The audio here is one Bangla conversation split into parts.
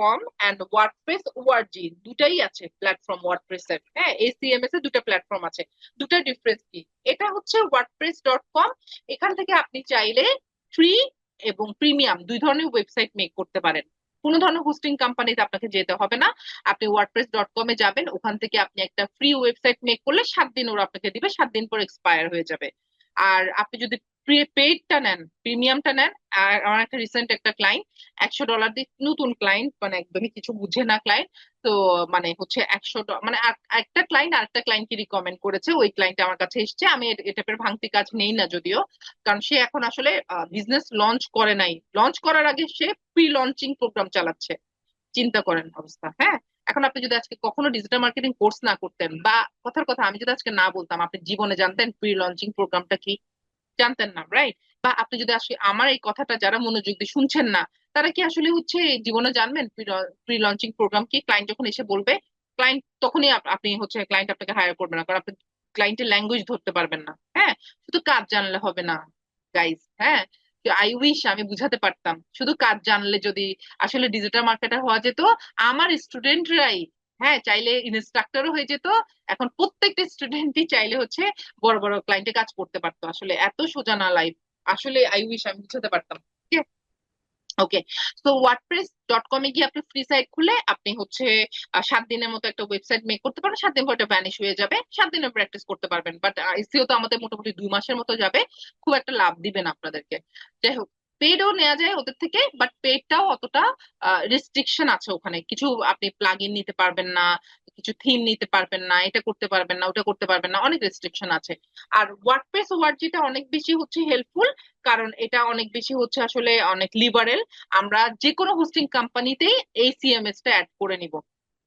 কম অ্যান্ড ওয়ার্ডপ্রেস ওআরজি দুটাই আছে প্ল্যাটফর্ম ওয়ার্ডপ্রেস এর। হ্যাঁ এসিএমএস এর দুটা প্ল্যাটফর্ম আছে, দুটা ডিফারেন্স কি? এটা হচ্ছে কম এখান থেকে আপনি চাইলে ফ্রি এবং প্রিমিয়াম দুই ধরনের ওয়েবসাইট মেক করতে পারেন। কোনো ধরনের হোস্টিং কোম্পানিতে আপনাকে যেতে হবে না, আপনি ওয়ার্ডপ্রেস ডট কমে যাবেন, ওখান থেকে আপনি একটা ফ্রি ওয়েবসাইট মেক করলে সাত দিন ওরা আপনাকে দিবে, সাত দিন পর এক্সপায়ার হয়ে যাবে। আর আপনি যদি পেইডটা নেন প্রিমিয়ামটা নেন, আর আমার একটা রিসেন্ট একটা ক্লায়েন্ট একশো ডলার দিয়ে নতুন ক্লায়েন্ট মানে একদমই কিছু বুঝে না ক্লায়েন্ট তো মানে হচ্ছে একশো মানে একটা ক্লায়েন্ট আরেকটা ক্লায়েন্টকে রিকমেন্ড করেছে, ওই ক্লায়েন্ট আমার কাছে এসছে, আমি এ- এ ভাঙতি কাজ নেই না যদিও, কারণ সে এখন আসলে বিজনেস লঞ্চ করে নাই। লঞ্চ করার আগে সে প্রি লঞ্চিং প্রোগ্রাম চালাচ্ছে। চিন্তা করেন অবস্থা হ্যাঁ? এখন আপনি যদি আজকে কখনো ডিজিটাল মার্কেটিং কোর্স না করতেন, বা কথার কথা আমি যদি আজকে না বলতাম, আপনি জীবনে জানতেন প্রি লঞ্চিং প্রোগ্রামটা কি? জানতেন না রাইট বা আপনি যদি আসলে আমার এই কথাটা যারা মনোযোগ দিয়ে শুনছেন না, তারা কি আসলে হচ্ছে জীবনে জানবেন? প্রি লঞ্চিং প্রোগ্রাম কি? ক্লায়েন্ট যখন এসে বলবে ক্লায়েন্ট তখনই আপনি হচ্ছে ক্লায়েন্ট আপনাকে হায়ার করবে না, কারণ আপনি ক্লায়েন্টের ল্যাঙ্গুয়েজ ধরতে পারবেন না হ্যাঁ? শুধু কাজ জানলে হবে না গাইজ হ্যাঁ? আই উইশ আমি বুঝাতে পারতাম। শুধু কাজ জানলে যদি আসলে ডিজিটাল মার্কেটার হওয়া যেত, আমার স্টুডেন্টরাই হ্যাঁ চাইলে ইনস্ট্রাক্টরও হয়ে যেত। এখন প্রত্যেকটা স্টুডেন্টই চাইলে হচ্ছে বড় বড় ক্লায়েন্টে কাজ করতে পারতো। আসলে এত সোজা না লাইফ আসলে আই উইশ আমি বুঝাতে পারতাম। ওকে তো ওয়ার্ডপ্রেস ডট কমে গিয়ে আপনি ফ্রি সাইট খুলে আপনি হচ্ছে সাত দিনের মতো একটা ওয়েবসাইট মেক করতে পারেন। সাত দিন পর এটা ভ্যানিশ হয়ে যাবে। সাত দিনের প্র্যাকটিস করতে পারবেন। বাট এসিও তো আমাদের মোটামুটি দুই মাসের মতো যাবে। খুব একটা লাভ দিবেন আপনাদেরকে। যাই হোক। পেডও নেওয়া যায় ওদের থেকে বাট পেডটাও অতটা রেস্ট্রিকশন আছে ওখানে। কিছু আপনি প্লাগ ইন নিতে পারবেন না, কিছু থিম নিতে পারবেন না, এটা করতে পারবেন না, ওটা করতে পারবেন না, অনেক রেস্ট্রিকশন আছে। আর ওয়ার্ডপ্রেস ওয়ার্ডজিটা অনেক বেশি হচ্ছে হেল্পফুল কারণ এটা অনেক বেশি হচ্ছে আসলে অনেক লিবারেল আমরা যে কোনো হোস্টিং কোম্পানিতেই এই সিএমএস টা অ্যাড করে নিব।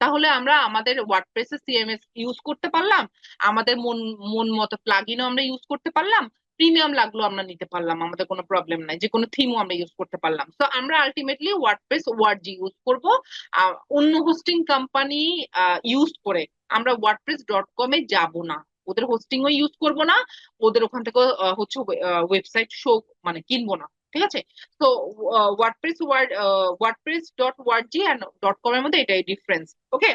তাহলে আমরা আমাদের ওয়ার্ডপ্রেসে সিএমএস ইউজ করতে পারলাম, আমাদের মন মন মতো প্লাগইনও আমরা ইউজ করতে পারলাম প্রিমিয়াম লাগল আমরা নিতে পারলাম, আমাদের কোনো প্রবলেম নাই যে কোনো থিমও আমরা ইউজ করতে পারলাম। তো আমরা আলটিমেটলি ওয়ার্ডপ্রেস ওয়ার্ডজি ইউজ করব অন্য হোস্টিং কোম্পানি ইউজ করে আমরা ওয়ার্ডপ্রেস ডট কমে যাব না। ওদের হোস্টিংও ইউজ করব না, ওদের ওখান থেকে হচ্ছে ওয়েবসাইট শো মানে কিনবো না, ঠিক আছে? তো ওয়ার্ডপ্রেস ওয়ার্ড ওয়ার্ডপ্রেস ডট ওয়ার্ডজি অ্যান্ড ডট কম এর মধ্যে এটাই ডিফারেন্স ওকে